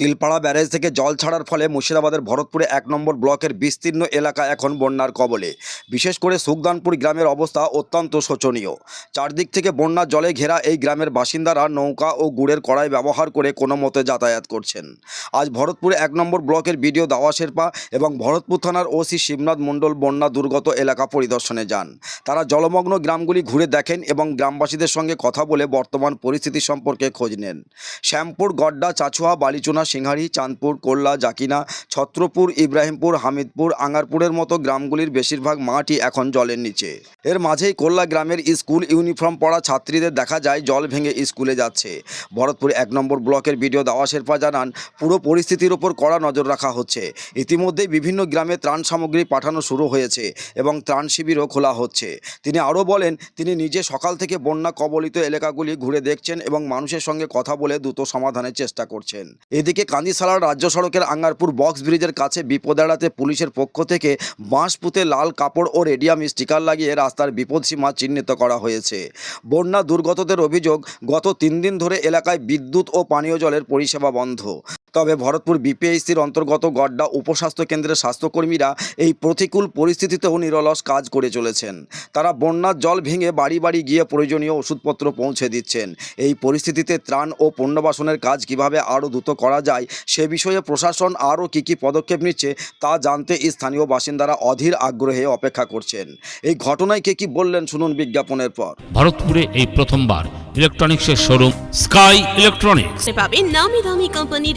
Tilpara barrage থেকে জল ছাড়ার ফলে মুর্শিদাবাদের ভরতপুরে এক নম্বর ব্লকের বিস্তীর্ণ এলাকা এখন বন্যার কবলে। বিশেষ করে সুখদানপুর গ্রামের অবস্থা অত্যন্ত শোচনীয়। চারদিক থেকে বন্যার জলে ঘেরা এই গ্রামের বাসিন্দারা নৌকা ও গুড়ের কড়াই ব্যবহার করে কোনো মতে যাতায়াত করছেন। আজ ভরতপুরে এক নম্বর ব্লকের বিডিও দাওয়া শেরপা এবং ভরতপুর থানার ওসি শিবনাথ মণ্ডল বন্যা দুর্গত এলাকা পরিদর্শনে যান। তারা জলমগ্ন গ্রামগুলি ঘুরে দেখেন এবং গ্রামবাসীদের সঙ্গে কথা বলে বর্তমান পরিস্থিতি সম্পর্কে খোঁজ নেন। শ্যামপুর, গড্ডা চাচুয়া বালিচুনা সিংহারি, চাঁদপুর, কোল্লা, জাকিনা, ছত্রপুর, ইব্রাহিমপুর, হামিদপুর, আঙ্গারপুরের মতো গ্রামগুলির বেশিরভাগ মাঠই এখন জলের নিচে। এর মাঝেই কোল্লা গ্রামের স্কুল ইউনিফর্ম পরা ছাত্রীদের দেখা যায় জল ভেঙে স্কুলে যাচ্ছে। ভরতপুর এক নম্বর ব্লকের ভিডিও দাওয়া শেরপা জানান, পুরো পরিস্থিতির ওপর কড়া নজর রাখা হচ্ছে। ইতিমধ্যেই বিভিন্ন গ্রামে ত্রাণ সামগ্রী পাঠানো শুরু হয়েছে এবং ত্রাণ শিবিরও খোলা হচ্ছে। তিনি আরও বলেন, তিনি নিজে সকাল থেকে বন্যা কবলিত এলাকাগুলি ঘুরে দেখছেন এবং মানুষের সঙ্গে কথা বলে দ্রুত সমাধানের চেষ্টা করছেন। এদিকে কান্দিসালার রাজ্য সড়কের আঙ্গারপুর বক্স ব্রিজের কাছে বিপদ এড়াতে পুলিশের পক্ষ থেকে বাঁশ পুঁতে লাল কাপড় ও রেডিয়াম স্টিকার লাগিয়ে রাস্তার বিপদসীমা চিহ্নিত করা হয়েছে। বন্যা দুর্গতদের অভিযোগ, গত তিন দিন ধরে এলাকায় বিদ্যুৎ ও পানীয় জলের পরিষেবা বন্ধ। তবে ভরতপুর বিপিএইসির অন্তর্গত গড্ডা উপস্বাস্থ্য কেন্দ্রের স্বাস্থ্যকর্মীরা এই প্রতিকূল পরিস্থিতিতেও নিরলস কাজ করে চলেছেন। তারা বন্যার জল ভেঙে বাড়ি বাড়ি গিয়ে প্রয়োজনীয় ওষুধপত্র পৌঁছে দিচ্ছেন। এই পরিস্থিতিতে ত্রাণ ও পুনর্বাসনের কাজ কীভাবে আরও দ্রুত করা যায় সে বিষয়ে প্রশাসন আরও কী কী পদক্ষেপ নিচ্ছে তা জানতে স্থানীয় বাসিন্দারা অধীর আগ্রহে অপেক্ষা করছেন। এই ঘটনায় কে কি বললেন শুনুন বিজ্ঞাপনের পর। ভারতপুরে এই প্রথমবার ইলেকট্রনিক্সের শোরুম স্কাই ইলেকট্রনিক্স। নামি দামি কোম্পানির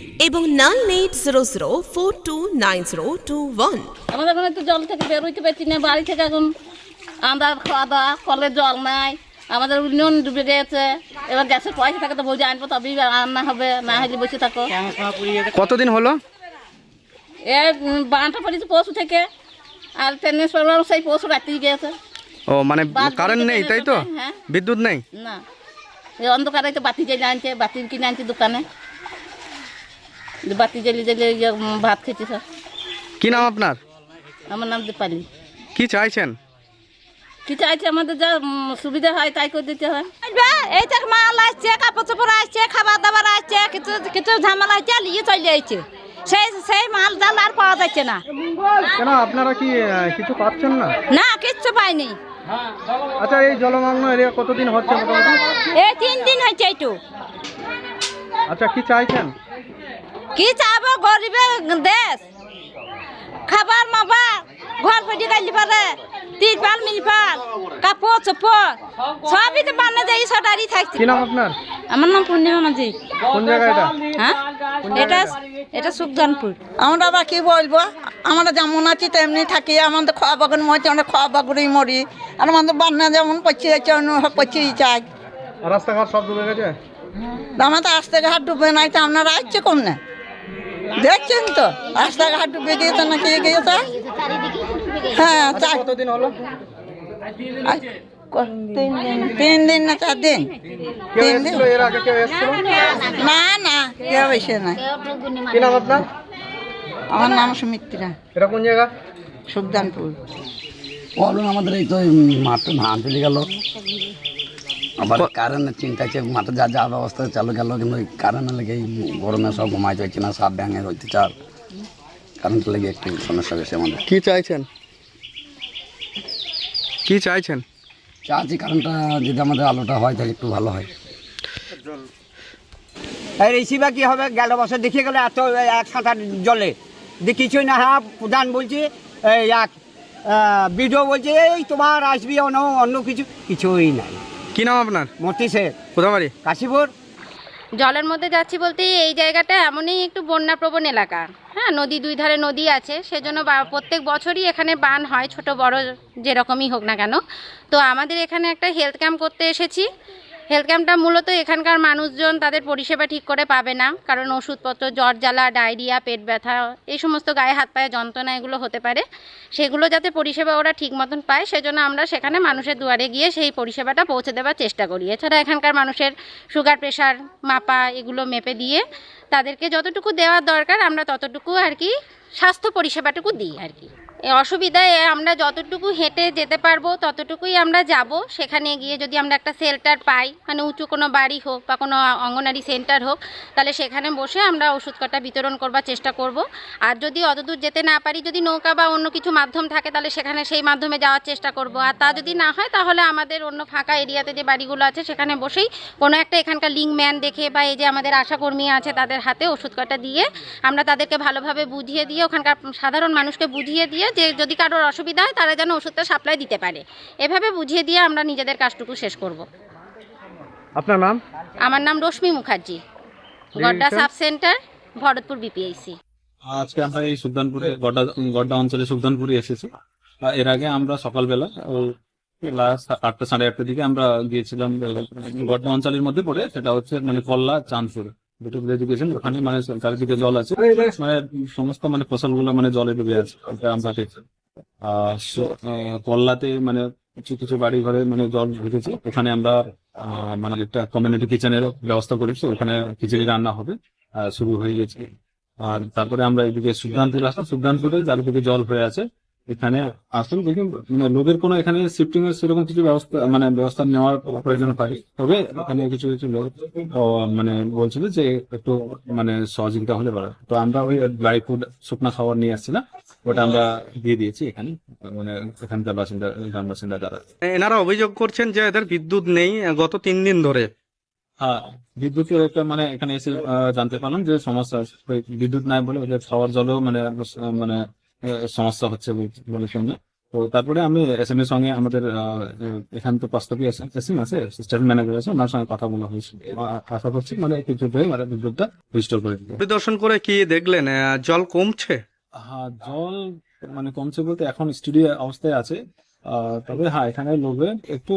এবং nine eight zero zero four two nine zero two one. আমাদের এখন একটু জল থেকে বেরোইতে পারছি না বাড়ি থেকে এখন আন্দার খাওয়া দাওয়া কলের জল নাই আমাদের নুন ডুবে গেছে। এবার গ্যাসের পয়সা থাকে তো বৌদি আনব তবেই রান্না হবে না হলে বসে থাকো। কতদিন হলো? এ বানটা পড়েছে পশু থেকে আর ট্রান্সফরমার সেই পশু রাতেই গেছে। ও মানে কারেন্ট নেই তাই তো? হ্যাঁ। বিদ্যুৎ নেই? না। এই অন্ধকারে তো বাতি জ্বালিয়ে আনছে বাতি কিনে আনছে দোকানে। বাতি জ্বালিয়ে জ্বালিয়ে ইয়ে, ভাত খেয়েছি সব। কি নাম আপনার? আমার নাম দীপালি। কি চাইছেন? কি চাইছে? আমাদের যা সুবিধা হয় তাই করে দিতে হয়। এই থেকে মাল আসছে কাপড় চোপড় আসছে খাবার দাবার আসছে কিছু কিছু ঝামেলা আসছে নিয়ে চলে যাচ্ছে সেই সেই মাল জাল আর পাওয়া যাচ্ছে না। কেন আপনারা কি কিছু পাচ্ছেন না? না কিচ্ছু পাইনি। আচ্ছা এই জলমগ্ন এরিয়া কতদিন হচ্ছে মোটামুটি? এই তিন দিন হয়েছে একটু আচ্ছা কি চাইছেন? কি চাবো গরিবের দেশ? খাবার মাবার ঘর ফেটে গালি পারে তিরপাল মিলপাল কাপড় চোপড় সবই তো বান্না যাই সটারি থাকছে। কি নাম আপনার? আমার নাম পূর্ণিমা মাঝি। কোন জায়গা এটা? হ্যাঁ? এটা এটা সুখদানপুর আমরা আবার কি বলব? আমরা যেমন আছি তেমনি থাকি। আমাদের খাওয়া বাগান মরছি আমরা খাওয়া বাগুড়ি মরি। আর আমাদের বান্না যেমন পচে যাচ্ছে চাই আর রাস্তাঘাট সব ডুবে গেছে? আমাদের রাস্তাঘাট ডুবে নাই তো আপনারা আসছে কম না দেখছেন তো? রাস্তাঘাট ডুবে গিয়েছে নাকি গিয়েছে হ্যাঁ চার কতদিন হলো তিন দিন তিন দিন না চার দিন? তিন দিন? না না কেউ এসে নাই। কি আমার নাম সুমিত্রা। এটা কোন জায়গা? সুখদানপুর বলুন আমাদের এই তো এই মাঠে ধান চলে গেল। আবার কারেন্টের চিন্তা আছে মাঠে যা যা ব্যবস্থা চালু গেল কিন্তু ওই কারেন্টের লেগে গরমে সব ঘুমাই যাচ্ছে না সাপ ব্যাঙে হইতে চার কারেন্ট লেগে একটু সমস্যা বেশি আমাদের। কি চাইছেন? কি চাইছেন? চাচ্ছি কারেন্টটা যদি আমাদের আলোটা হয় তাহলে একটু ভালো হয়। এই রিসিভা কি হবে? গেল বছর দেখিয়ে গেলে এত এক সাঁতার জলে। দিয়ে কিছুই না হ্যাঁ প্রধান বলছে এই এক ভিডিও বলছে এই তোমার আসবি অন্য অন্য কিছু কিছুই নাই। কি নাম আপনার? মতি সে কোথাবাড়ি কাশীপুর। জলের মধ্যে যাচ্ছি বলতে এই জায়গাটা এমনই একটু বন্যাপ্রবণ এলাকা। হ্যাঁ নদী দুই ধারে নদী আছে সেজন্য বা- প্রত্যেক বছরই এখানে বান হয় ছোট বড় যেরকমই হোক না কেন। তো আমাদের এখানে একটা হেলথ ক্যাম্প করতে এসেছি। হেলথ ক্যাম্পটা মূলত এখানকার মানুষজন তাদের পরিষেবা ঠিক করে পাবে না। কারণ ওষুধপত্র, জ্বর, জ্বালা, ডায়রিয়া, পেট ব্যথা, এই সমস্ত গায়ে হাত পায়ে যন্ত্রণা এগুলো হতে পারে। সেগুলো যাতে পরিষেবা ওরা ঠিক মতন পায়, সেজন্য আমরা সেখানে মানুষের দুয়ারে গিয়ে সেই পরিষেবাটা পৌঁছে দেওয়ার চেষ্টা করি। এছাড়া এখানকার মানুষের সুগার প্রেশার মাপা এগুলো মেপে দিয়ে তাদেরকে যতটুকু দেওয়ার দরকার, আমরা ততটুকু আর কি স্বাস্থ্য পরিষেবাটুকু দিই আর কি। অসুবিধায় আমরা যতটুকু হেঁটে যেতে পারব, ততটুকুই আমরা যাব। সেখানে গিয়ে যদি আমরা একটা শেল্টার পাই মানে উঁচু কোনো বাড়ি হোক বা কোনো অঙ্গনারী সেন্টার হোক, তাহলে সেখানে বসে আমরা ওষুধ কটা বিতরণ করবার চেষ্টা করব। আর যদি অতদূর যেতে না পারি, যদি নৌকা বা অন্য কিছু মাধ্যম থাকে, তাহলে সেখানে সেই মাধ্যমে যাওয়ার চেষ্টা করব। আর তা যদি না হয়, তাহলে আমাদের অন্য ফাঁকা এরিয়াতে যে বাড়িগুলো আছে, সেখানে বসেই কোনো একটা এখানকার লিঙ্ক ম্যান দেখে বা এই যে আমাদের আশাকর্মী আছে, তাদের হাতে ওষুধ কটা দিয়ে আমরা তাদেরকে ভালোভাবে বুঝিয়ে দিয়ে, ওখানকার সাধারণ মানুষকে বুঝিয়ে দিয়ে যে যদি কারোর অসুবিধা হয় তারা যেন ওষুধটা সাপ্লাই দিতে পারে। এভাবে বুঝিয়ে দিয়ে আমরা নিজেদের কাজটুকু শেষ করব। আপনার নাম? আমার নাম Rashmi Mukherjee. Gadda sub centre Bharatpur BPHC আজকে আমরা এই সুলতানপুরে গড্ডা গড্ডা অঞ্চলে সুলতানপুরে এসেছি। এর আগে আমরা সকালবেলা লাস্ট আটটা সাড়ে আটটার দিকে আমরা গিয়েছিলাম গড্ডা অঞ্চলের মধ্যে পড়ে সেটা হচ্ছে মানে কল্লা চাঁদপুর। দুটো এডুকেশন ওখানে মানে চারিদিকে জল আছে। মানে সমস্ত মানে ফসলগুলো মানে জলে ডুবে আছে আমরা দেখছি। আহ, কল্লাতে মানে কিছু কিছু বাড়ি ঘরে মানে জল ঢুকেছে। ওখানে আমরা আহ, মানে একটা কমিউনিটি কিচেনের ব্যবস্থা করেছি ওখানে খিচুড়ি রান্না হবে শুরু হয়ে গেছে। আর তারপরে আমরা এদিকে সুলতানপুর আসলাম সুলতানপুরে চারিদিকে জল হয়ে আছে। এখানে আসুন দেখুন মানে লোকের কোনো এখানে শিফটিং এর সেরকম কিছু ব্যবস্থা মানে ব্যবস্থা নেওয়ার প্রয়োজন হয়। তবে এখানে কিছু কিছু লোক মানে বলছিল যে একটু মানে সহযোগিতা হলে ভালো। তো আমরা ওই ড্রাই ফুড শুকনা খাবার নিয়ে আসছি না ওটা আমরা দিয়ে দিয়েছি এখানে। মানে এখানকার বাসিন্দা গ্রাম বাসিন্দা যারা। এনারা অভিযোগ করছেন যে এদের বিদ্যুৎ নেই গত তিন দিন ধরে। হ্যাঁ বিদ্যুতের একটা মানে এখানে এসে জানতে পারলাম যে সমস্যা বিদ্যুৎ নাই বলে ওদের খাওয়ার জলও মানে মানে সমস্যা হচ্ছে বল- বলে শুনলে তো তারপরে আমি এস এম এর সঙ্গে আমাদের এখান তো বাস্তবিক এস এম আছে স্টেট ম্যানেজার আছে ওনার সঙ্গে কথা বলা হয়েছে। আশা করছি মানে কিছু ধরে মানে বিদ্যুৎটা রিস্টোর করে পরিদর্শন করে কি দেখলেন? জল কমছে? হ্যাঁ জল মানে কমছে বলতে এখন স্টুডিও অবস্থায় আছে। তবে হ্যাঁ এখানে লোকের একটু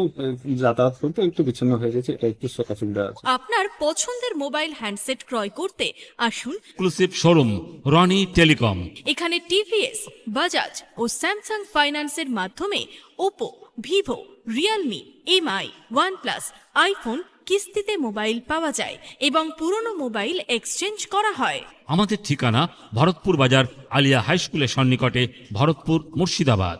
যাতায়াত করতে একটু বিচ্ছিন্ন হয়ে গেছে এটা একটু অসুবিধা আছে আপনার পছন্দের মোবাইল হ্যান্ডসেট ক্রয় করতে আসুন। এক্সক্লুসিভ শোরুম রনি টেলিকম এখানে টিভিএস বাজাজ ও স্যামসাং ফাইন্যান্সের মাধ্যমে Oppo Vivo Realme Mi OnePlus iPhone কিস্তিতে মোবাইল পাওয়া যায় এবং পুরনো মোবাইল এক্সচেঞ্জ করা হয়। আমাদের ঠিকানা ভরতপুর বাজার আলিয়া হাই স্কুলের সন্নিকটে Bharatpur Murshidabad.